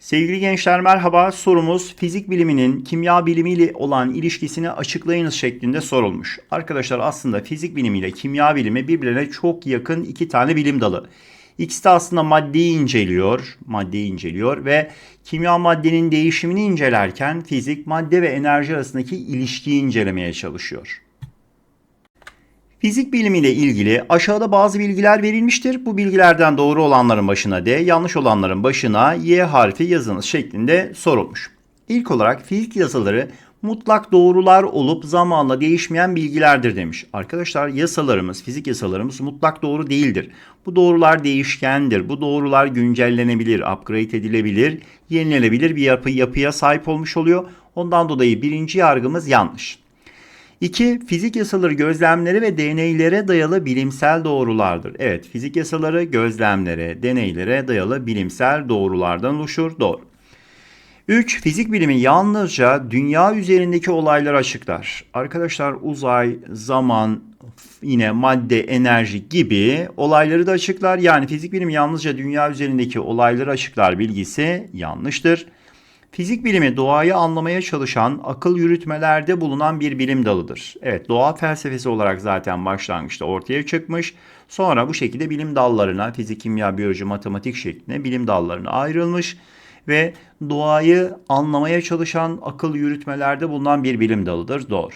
Sevgili gençler merhaba. Sorumuz fizik biliminin kimya bilimiyle olan ilişkisini açıklayınız şeklinde sorulmuş. Arkadaşlar aslında fizik bilimiyle kimya bilimi birbirine çok yakın iki tane bilim dalı. İkisi de aslında maddeyi inceliyor, maddeyi inceliyor ve kimya maddenin değişimini incelerken fizik madde ve enerji arasındaki ilişkiyi incelemeye çalışıyor. Fizik bilimiyle ilgili aşağıda bazı bilgiler verilmiştir. Bu bilgilerden doğru olanların başına D, yanlış olanların başına Y harfi yazınız şeklinde sorulmuş. İlk olarak fizik yasaları mutlak doğrular olup zamanla değişmeyen bilgilerdir demiş. Arkadaşlar yasalarımız, fizik yasalarımız mutlak doğru değildir. Bu doğrular değişkendir. Bu doğrular güncellenebilir, upgrade edilebilir, yenilenebilir bir yapı, yapıya sahip olmuş oluyor. Ondan dolayı birinci yargımız yanlış. 2. Fizik yasaları gözlemleri ve deneylere dayalı bilimsel doğrulardır. Evet, fizik yasaları gözlemlere, deneylere dayalı bilimsel doğrulardan oluşur. Doğru. 3. Fizik bilimi yalnızca dünya üzerindeki olayları açıklar. Arkadaşlar uzay, zaman, yine madde, enerji gibi olayları da açıklar. Yani fizik bilimi yalnızca dünya üzerindeki olayları açıklar bilgisi yanlıştır. Fizik bilimi doğayı anlamaya çalışan, akıl yürütmelerde bulunan bir bilim dalıdır. Evet, doğa felsefesi olarak zaten başlangıçta ortaya çıkmış. Sonra bu şekilde bilim dallarına, fizik, kimya, biyoloji, matematik şeklinde bilim dallarına ayrılmış ve doğayı anlamaya çalışan, akıl yürütmelerde bulunan bir bilim dalıdır. Doğru.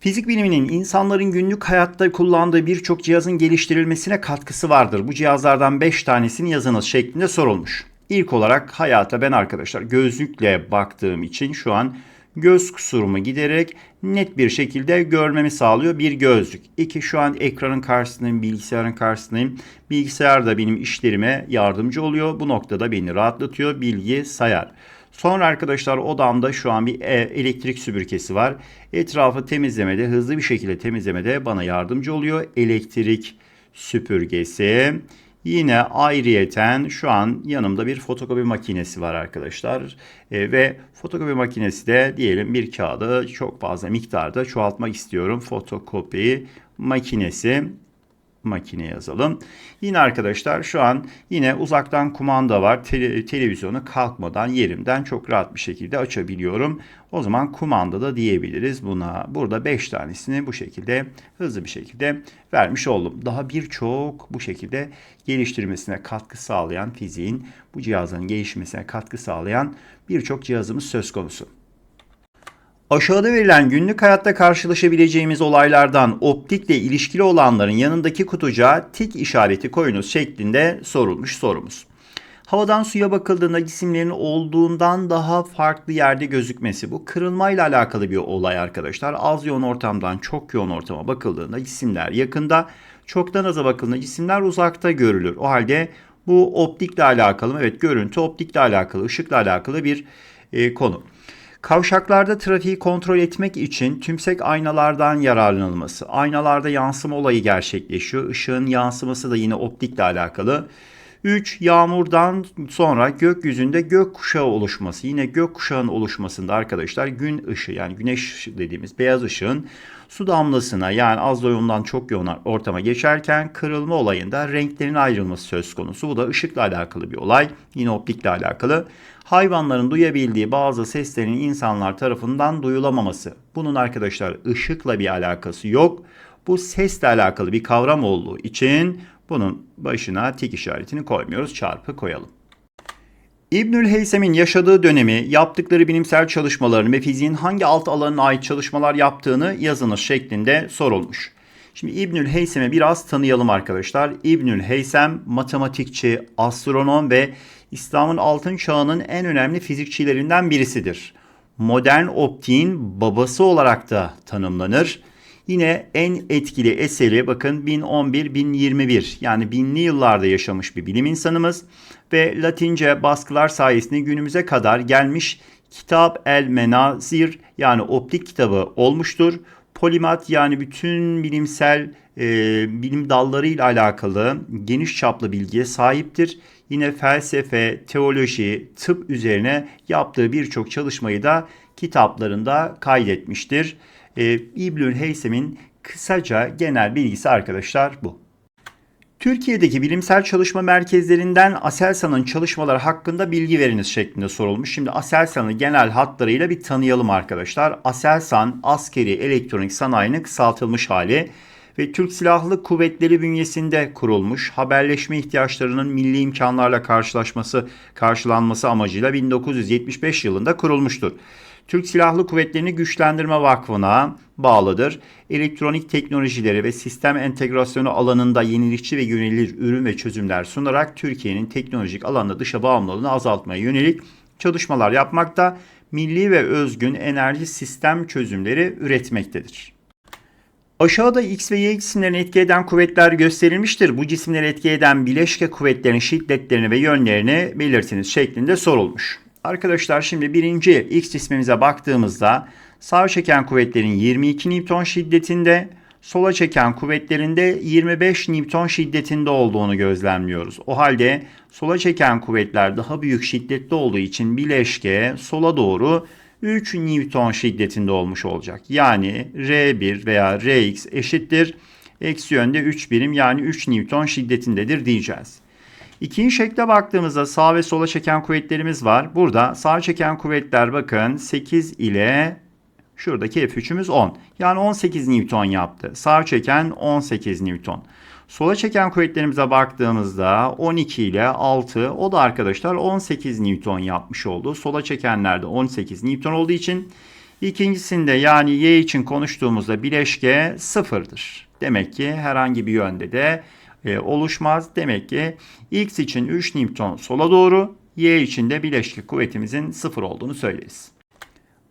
Fizik biliminin insanların günlük hayatta kullandığı birçok cihazın geliştirilmesine katkısı vardır. Bu cihazlardan 5 tanesini yazınız şeklinde sorulmuş. İlk olarak hayata ben arkadaşlar gözlükle baktığım için şu an göz kusurumu giderek net bir şekilde görmemi sağlıyor bir gözlük. İki şu an ekranın karşısındayım, bilgisayarın karşısındayım. Bilgisayar da benim işlerime yardımcı oluyor. Bu noktada beni rahatlatıyor. Bilgi sayar. Sonra arkadaşlar odamda şu an bir e, elektrik süpürgesi var. Etrafı temizlemede, hızlı bir şekilde temizlemede bana yardımcı oluyor. Elektrik süpürgesi. Yine ayrıyeten şu an yanımda bir fotokopi makinesi var arkadaşlar. E, ve fotokopi makinesi de diyelim bir kağıdı çok fazla miktarda çoğaltmak istiyorum. Fotokopi makinesi makine yazalım. Yine arkadaşlar şu an yine uzaktan kumanda var. Tele, televizyonu kalkmadan yerimden çok rahat bir şekilde açabiliyorum. O zaman kumanda da diyebiliriz buna. Burada 5 tanesini bu şekilde hızlı bir şekilde vermiş oldum. Daha birçok bu şekilde geliştirmesine katkı sağlayan fiziğin bu cihazların gelişmesine katkı sağlayan birçok cihazımız söz konusu. Aşağıda verilen günlük hayatta karşılaşabileceğimiz olaylardan optikle ilişkili olanların yanındaki kutucuğa tik işareti koyunuz şeklinde sorulmuş sorumuz. Havadan suya bakıldığında cisimlerin olduğundan daha farklı yerde gözükmesi bu kırılmayla alakalı bir olay arkadaşlar. Az yoğun ortamdan çok yoğun ortama bakıldığında cisimler yakında, çoktan aza bakıldığında cisimler uzakta görülür. O halde bu optikle alakalı? Evet görüntü optikle alakalı, ışıkla alakalı bir e, konu. Kavşaklarda trafiği kontrol etmek için tümsek aynalardan yararlanılması. Aynalarda yansıma olayı gerçekleşiyor. Işığın yansıması da yine optikle alakalı. 3. Yağmurdan sonra gökyüzünde gök kuşağı oluşması. Yine gök kuşağının oluşmasında arkadaşlar gün ışığı yani güneş dediğimiz beyaz ışığın su damlasına yani az yoğundan çok yoğun ortama geçerken kırılma olayında renklerin ayrılması söz konusu. Bu da ışıkla alakalı bir olay. Yine optikle alakalı. Hayvanların duyabildiği bazı seslerin insanlar tarafından duyulamaması. Bunun arkadaşlar ışıkla bir alakası yok. Bu sesle alakalı bir kavram olduğu için bunun başına tik işaretini koymuyoruz. Çarpı koyalım. İbnül Heysem'in yaşadığı dönemi, yaptıkları bilimsel çalışmalarını ve fiziğin hangi alt alanına ait çalışmalar yaptığını yazınız şeklinde sorulmuş. Şimdi İbnül Heysem'i biraz tanıyalım arkadaşlar. İbnül Heysem matematikçi, astronom ve İslam'ın altın çağının en önemli fizikçilerinden birisidir. Modern optiğin babası olarak da tanımlanır. Yine en etkili eseri bakın 1011-1021 yani binli yıllarda yaşamış bir bilim insanımız ve Latince baskılar sayesinde günümüze kadar gelmiş Kitap el Menazir yani optik kitabı olmuştur. Polimat yani bütün bilimsel e, bilim dallarıyla alakalı geniş çaplı bilgiye sahiptir. Yine felsefe, teoloji, tıp üzerine yaptığı birçok çalışmayı da kitaplarında kaydetmiştir. E, İbnül Heysem'in kısaca genel bilgisi arkadaşlar bu. Türkiye'deki bilimsel çalışma merkezlerinden Aselsan'ın çalışmaları hakkında bilgi veriniz şeklinde sorulmuş. Şimdi Aselsan'ı genel hatlarıyla bir tanıyalım arkadaşlar. Aselsan askeri elektronik sanayinin kısaltılmış hali ve Türk Silahlı Kuvvetleri bünyesinde kurulmuş. Haberleşme ihtiyaçlarının milli imkanlarla karşılaşması, karşılanması amacıyla 1975 yılında kurulmuştur. Türk Silahlı Kuvvetleri'ni Güçlendirme Vakfı'na bağlıdır. Elektronik teknolojileri ve sistem entegrasyonu alanında yenilikçi ve güvenilir ürün ve çözümler sunarak Türkiye'nin teknolojik alanda dışa bağımlılığını azaltmaya yönelik çalışmalar yapmakta, milli ve özgün enerji sistem çözümleri üretmektedir. Aşağıda X ve Y cisimlerini etki eden kuvvetler gösterilmiştir. Bu cisimleri etki eden bileşke kuvvetlerin şiddetlerini ve yönlerini belirtiniz şeklinde sorulmuş. Arkadaşlar şimdi birinci X cismimize baktığımızda sağ çeken kuvvetlerin 22 Newton şiddetinde, sola çeken kuvvetlerin de 25 Newton şiddetinde olduğunu gözlemliyoruz. O halde sola çeken kuvvetler daha büyük şiddetli olduğu için bileşke sola doğru 3 Newton şiddetinde olmuş olacak. Yani R1 veya Rx eşittir. Eksi yönde 3 birim yani 3 Newton şiddetindedir diyeceğiz. İkinci şekle baktığımızda sağ ve sola çeken kuvvetlerimiz var. Burada sağ çeken kuvvetler bakın 8 ile şuradaki F3'ümüz 10. Yani 18 Newton yaptı. Sağ çeken 18 Newton. Sola çeken kuvvetlerimize baktığımızda 12 ile 6 o da arkadaşlar 18 Newton yapmış oldu. Sola çekenlerde 18 Newton olduğu için ikincisinde yani Y için konuştuğumuzda bileşke sıfırdır. Demek ki herhangi bir yönde de e, oluşmaz. Demek ki X için 3 Newton sola doğru, Y için de bileşke kuvvetimizin sıfır olduğunu söyleriz.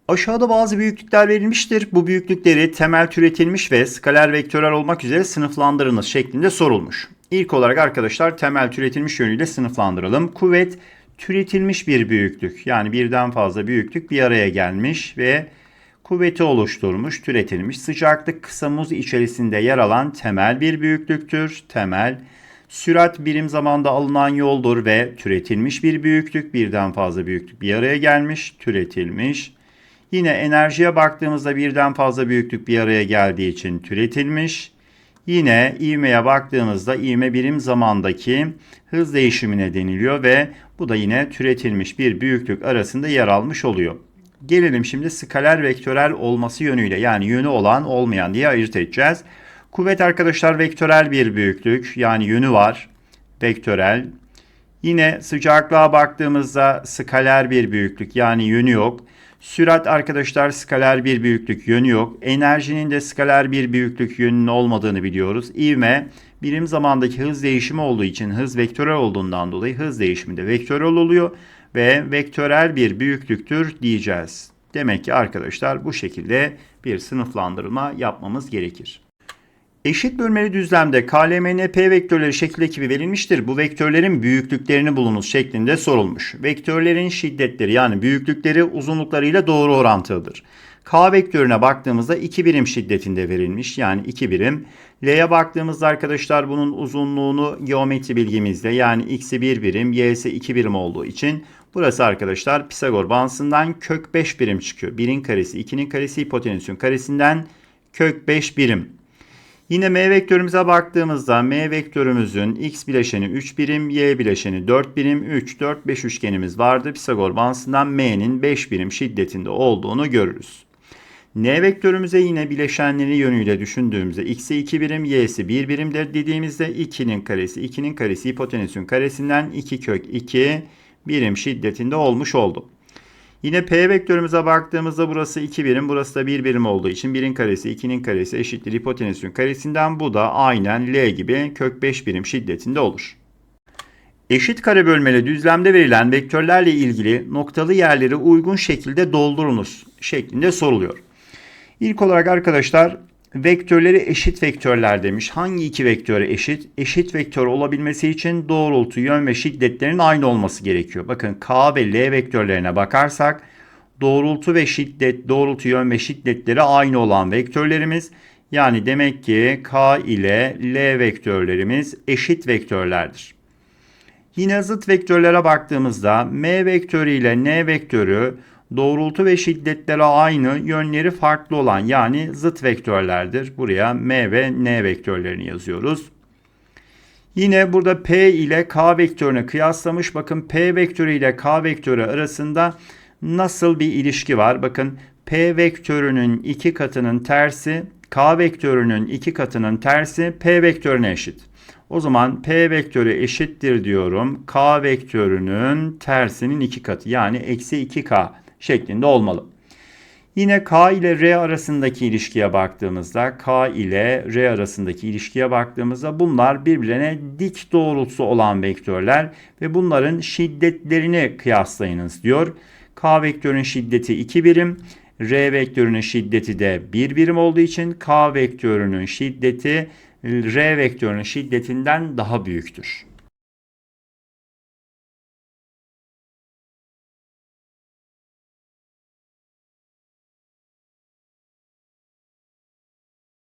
Aşağıda bazı büyüklükler verilmiştir. Bu büyüklükleri temel türetilmiş ve skaler vektörel olmak üzere sınıflandırınız şeklinde sorulmuş. İlk olarak arkadaşlar temel türetilmiş yönüyle sınıflandıralım. Kuvvet türetilmiş bir büyüklük yani birden fazla büyüklük bir araya gelmiş ve kuvveti oluşturmuş, türetilmiş. Sıcaklık kısa muz içerisinde yer alan temel bir büyüklüktür. Temel Sürat birim zamanda alınan yoldur ve türetilmiş bir büyüklük, birden fazla büyüklük bir araya gelmiş, türetilmiş. Yine enerjiye baktığımızda birden fazla büyüklük bir araya geldiği için türetilmiş. Yine ivmeye baktığımızda ivme birim zamandaki hız değişimine deniliyor ve bu da yine türetilmiş bir büyüklük arasında yer almış oluyor. Gelelim şimdi skaler vektörel olması yönüyle yani yönü olan olmayan diye ayırt edeceğiz. Kuvvet arkadaşlar vektörel bir büyüklük yani yönü var. Vektörel. Yine sıcaklığa baktığımızda skaler bir büyüklük yani yönü yok. Sürat arkadaşlar skaler bir büyüklük yönü yok. Enerjinin de skaler bir büyüklük yönünün olmadığını biliyoruz. İvme birim zamandaki hız değişimi olduğu için hız vektörel olduğundan dolayı hız değişimi de vektörel oluyor ve vektörel bir büyüklüktür diyeceğiz. Demek ki arkadaşlar bu şekilde bir sınıflandırma yapmamız gerekir. Eşit bölmeli düzlemde KLMNP vektörleri şekil ekibi verilmiştir. Bu vektörlerin büyüklüklerini bulunuz şeklinde sorulmuş. Vektörlerin şiddetleri yani büyüklükleri uzunluklarıyla doğru orantılıdır. K vektörüne baktığımızda 2 birim şiddetinde verilmiş. Yani 2 birim. L'ye baktığımızda arkadaşlar bunun uzunluğunu geometri bilgimizde yani x'i 1 birim, y'si 2 birim olduğu için burası arkadaşlar Pisagor bağıntısından kök 5 birim çıkıyor. 1'in karesi, 2'nin karesi, hipotenüsün karesinden kök 5 birim. Yine m vektörümüze baktığımızda m vektörümüzün x bileşeni 3 birim, y bileşeni 4 birim, 3, 4, 5 üçgenimiz vardı. Pisagor bağıntısından m'nin 5 birim şiddetinde olduğunu görürüz. N vektörümüze yine bileşenleri yönüyle düşündüğümüzde x'e 2 birim, y'si 1 birimdir dediğimizde 2'nin karesi, 2'nin karesi hipotenüsün karesinden 2 kök 2 birim şiddetinde olmuş oldu. Yine P vektörümüze baktığımızda burası 2 birim, burası da 1 birim olduğu için 1'in karesi 2'nin karesi eşittir hipotenüsün karesinden bu da aynen L gibi kök 5 birim şiddetinde olur. Eşit kare bölmeli düzlemde verilen vektörlerle ilgili noktalı yerleri uygun şekilde doldurunuz şeklinde soruluyor. İlk olarak arkadaşlar vektörleri eşit vektörler demiş. Hangi iki vektöre eşit? Eşit vektör olabilmesi için doğrultu, yön ve şiddetlerin aynı olması gerekiyor. Bakın K ve L vektörlerine bakarsak doğrultu ve şiddet, doğrultu, yön ve şiddetleri aynı olan vektörlerimiz. Yani demek ki K ile L vektörlerimiz eşit vektörlerdir. Yine zıt vektörlere baktığımızda M vektörü ile N vektörü doğrultu ve şiddetleri aynı, yönleri farklı olan yani zıt vektörlerdir. Buraya m ve n vektörlerini yazıyoruz. Yine burada P ile K vektörünü kıyaslamış. Bakın P vektörü ile K vektörü arasında nasıl bir ilişki var? Bakın P vektörünün iki katının tersi K vektörünün iki katının tersi P vektörüne eşit. O zaman P vektörü eşittir diyorum. K vektörünün tersinin iki katı yani eksi 2K şeklinde olmalı. Yine K ile R arasındaki ilişkiye baktığımızda K ile R arasındaki ilişkiye baktığımızda bunlar birbirine dik doğrultusu olan vektörler ve bunların şiddetlerini kıyaslayınız diyor. K vektörün şiddeti 2 birim, R vektörünün şiddeti de 1 birim olduğu için K vektörünün şiddeti R vektörünün şiddetinden daha büyüktür.